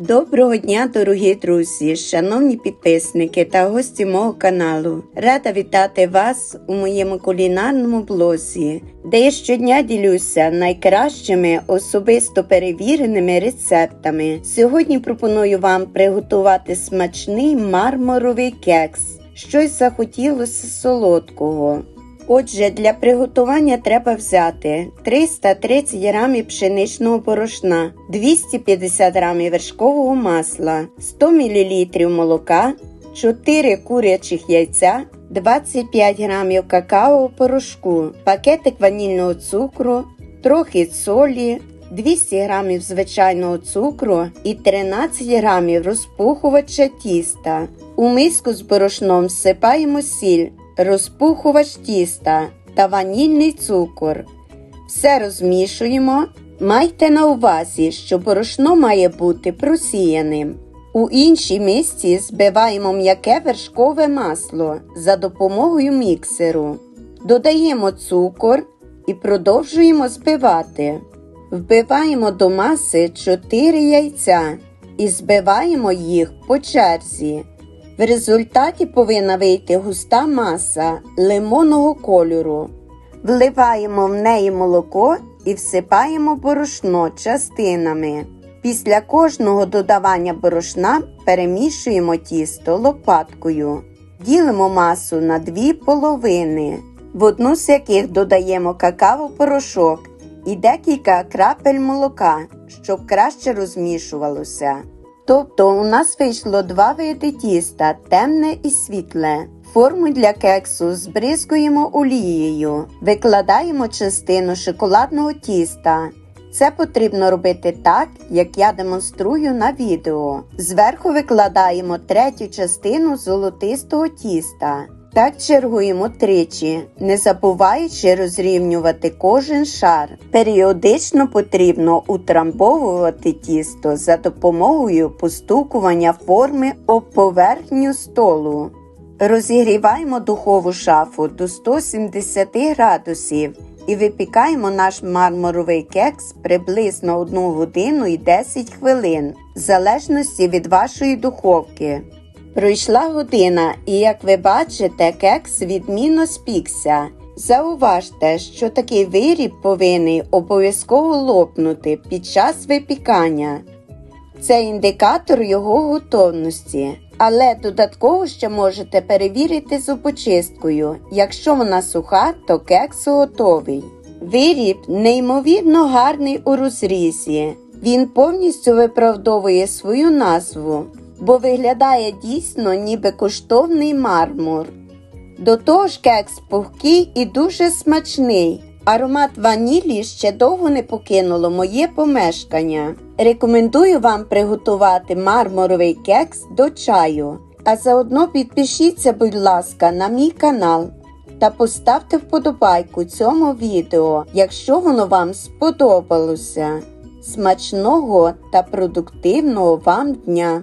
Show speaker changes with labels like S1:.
S1: Доброго дня, дорогі друзі, шановні підписники та гості мого каналу. Рада вітати вас у моєму кулінарному блозі, де я щодня ділюся найкращими особисто перевіреними рецептами. Сьогодні пропоную вам приготувати смачний мармуровий кекс. Щось захотілося солодкого. Отже, для приготування треба взяти 330 грамів пшеничного борошна, 250 грамів вершкового масла, 100 мл молока, 4 курячих яйця, 25 грамів какао порошку, пакетик ванільного цукру, трохи солі, 200 грамів звичайного цукру і 13 грамів розпухувача тіста. У миску з борошном всипаємо сіль, розпухувач тіста та ванільний цукор. Все розмішуємо. Майте на увазі, що борошно має бути просіяним. У іншій мисці збиваємо м'яке вершкове масло за допомогою міксеру. Додаємо цукор і продовжуємо збивати. Вбиваємо до маси 4 яйця і збиваємо їх по черзі. В результаті повинна вийти густа маса лимонного кольору. Вливаємо в неї молоко і всипаємо борошно частинами. Після кожного додавання борошна перемішуємо тісто лопаткою. Ділимо масу на дві половини, в одну з яких додаємо какао-порошок і декілька крапель молока, щоб краще розмішувалося. Тобто у нас вийшло два види тіста темне і світле. Форму для кексу збризкуємо олією, викладаємо частину шоколадного тіста. Це потрібно робити так, як я демонструю на відео. Зверху викладаємо третю частину золотистого тіста. Так чергуємо тричі, не забуваючи розрівнювати кожен шар. Періодично потрібно утрамбовувати тісто за допомогою постукування форми об поверхню столу. Розігріваємо духову шафу до 170 градусів і випікаємо наш мармуровий кекс приблизно 1 годину і 10 хвилин, в залежності від вашої духовки. Пройшла година, і як ви бачите, кекс відмінно спікся. Зауважте, що такий виріб повинен обов'язково лопнути під час випікання. Це індикатор його готовності. Але додатково ще можете перевірити зубочисткою. Якщо вона суха, то кекс готовий. Виріб неймовірно гарний у розрізі. Він повністю виправдовує свою назву, бо виглядає дійсно ніби коштовний мармур. До того ж кекс пухкий і дуже смачний. Аромат ванілі ще довго не покинуло моє помешкання. Рекомендую вам приготувати мармуровий кекс до чаю. А заодно підпишіться, будь ласка, на мій канал та поставте вподобайку цьому відео, якщо воно вам сподобалося. Смачного та продуктивного вам дня!